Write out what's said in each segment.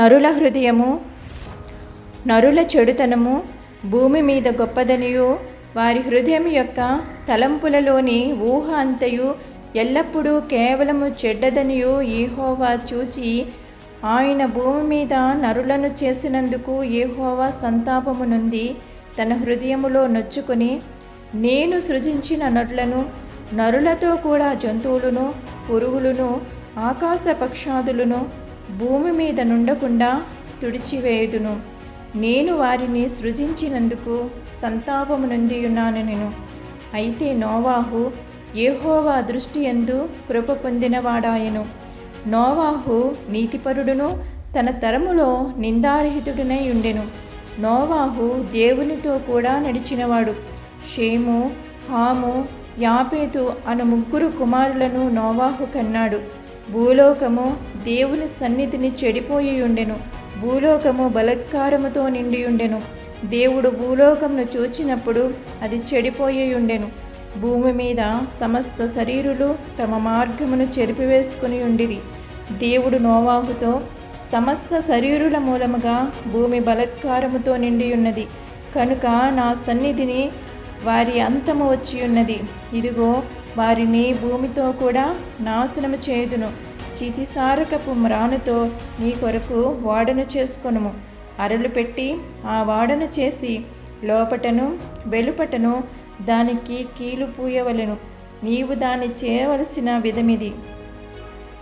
నరుల హృదయము నరుల చెడుతనము భూమి మీద గొప్పదనియు వారి హృదయం యొక్క తలంపులలోని ఊహ అంతయు ఎల్లప్పుడూ కేవలము చెడ్డదనియు యెహోవా చూచి ఆయన భూమి మీద నరులను చేసినందుకు ఏహోవా సంతాపము నుండి తన హృదయములో నొచ్చుకొని నేను సృజించిన నరులను నరులతో కూడా జంతువులను పురుగులను ఆకాశ పక్షాదులను భూమి మీద నుండకుండా తుడిచివేయుదును. నేను వారిని సృజించినందుకు సంతాపము నుండి ఉన్నాను నేను. అయితే నోవాహు ఏహోవా దృష్టి ఎందు కృప పొందినవాడాయను. నోవాహు నీతిపరుడును తన తరములో నిందారహితుడినై ఉండెను. నోవాహు దేవునితో కూడా నడిచినవాడు. షేము హాము యాపేతు అను ముగ్గురు కుమారులను నోవాహు కన్నాడు. భూలోకము దేవుని సన్నిధిని చెడిపోయి ఉండెను భూలోకము బలత్కారముతో నిండి ఉండెను దేవుడు భూలోకమును చూచినప్పుడు అది చెడిపోయి ఉండెను భూమి మీద సమస్త శరీరులు తమ మార్గమును చెరిపివేసుకుని ఉండిరి. దేవుడు నోవాహుతో సమస్త శరీరుల మూలముగా భూమి బలత్కారముతో నిండి ఉన్నది కనుక నా సన్నిధిని వారి అంతము వచ్చి ఉన్నది. ఇదిగో వారిని భూమితో కూడా నాశనము చేయుదును. చితిసారకపు మ్రానుతో నీ కొరకు వాడను చేసుకొనుము. అరలు పెట్టి ఆ వాడను చేసి లోపటను వెలుపటను దానికి కీలు పూయవలెను. నీవు దాన్ని చేయవలసిన విధమిది.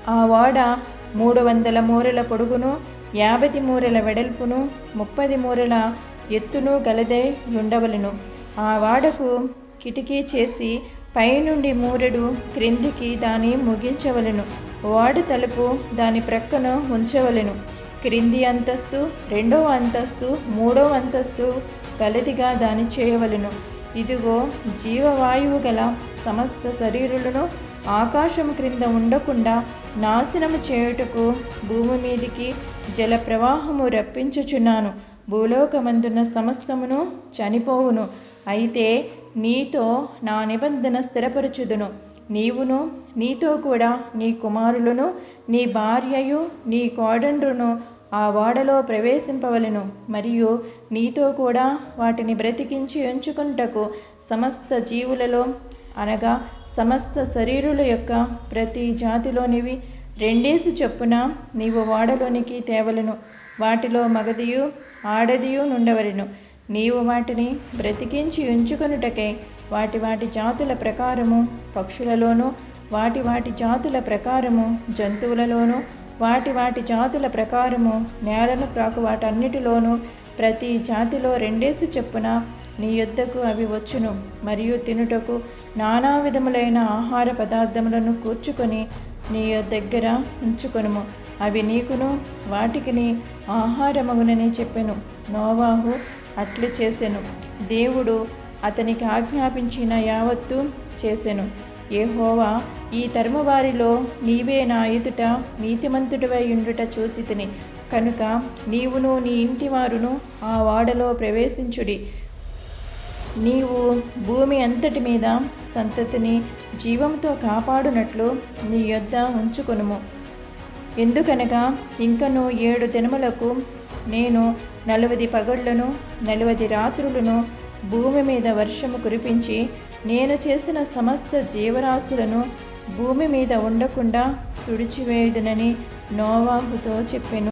ఆ వాడ మూడు వందల మూరల పొడుగును యాభై మూరల వెడల్పును ముప్పది మూరల ఎత్తును గలదై ఉండవలెను. ఆ వాడకు కిటికీ చేసి పైనుండి మూరెడు క్రిందికి దాని ముగించవలెను. వాడు తలుపు దాని ప్రక్కన ఉంచవలెను క్రింది అంతస్తు రెండవ అంతస్తు మూడవ అంతస్తు కలదిగా దాని చేయవలెను. ఇదిగో జీవవాయువు గల సమస్త శరీరులను ఆకాశము క్రింద ఉండకుండా నాశనము చేయుటకు భూమి మీదికి జల ప్రవాహము రప్పించుచున్నాను. భూలోకమందున్న సమస్తమును చనిపోవును. అయితే నీతో నా నిబంధన స్థిరపరచుదును. నీవును నీతో కూడా నీ కుమారులను నీ భార్యయు నీ కోడండ్రును ఆ ఓడలో ప్రవేశింపవలెను. మరియు నీతో కూడా వాటిని బ్రతికించి ఎంచుకుంటకు సమస్త జీవులలో అనగా సమస్త శరీరుల యొక్క ప్రతి జాతిలోనివి రెండేసి చొప్పున నీవు వాడలోనికి తేవలను. వాటిలో మగదియు ఆడదియు నుండవలెను. నీవు వాటిని బ్రతికించి ఉంచుకొనుటకై వాటి వాటి జాతుల ప్రకారము పక్షులలోనూ వాటి వాటి జాతుల ప్రకారము జంతువులలోనూ వాటి వాటి జాతుల ప్రకారము నేలను ప్రాకు వాటన్నిటిలోనూ ప్రతి జాతిలో రెండేసి చెప్పున నీ యొద్దకు అవి వచ్చును. మరియు తినుటకు నానా విధములైన ఆహార పదార్థములను కూర్చుకొని నీ దగ్గర ఉంచుకొనుము. అవి నీకును వాటికిని ఆహారమగునని చెప్పెను. నోవాహు అట్లు చేసెను. దేవుడు అతనికి ఆజ్ఞాపించిన యావత్తు చేసెను. ఏహోవా ఈ తరుమవారిలో నీవే నా ఎదుట నీతిమంతుడివై ఉండుట చూచితిని. కనుక నీవును నీ ఇంటివారును ఆ వాడలో ప్రవేశించుడి. నీవు భూమి అంతటి మీద సంతతిని జీవంతో కాపాడునట్లు నీ యొద్ద ఉంచుకొనుము. ఎందుకనగా ఇంకను ఏడు దినములకు నేను నలువది పగళ్ళను నలువది రాత్రులను భూమి మీద వర్షము కురిపించి నేను చేసిన సమస్త జీవరాశులను భూమి మీద ఉండకుండా తుడిచివేయుదునని నోవాహుతో చెప్పెను.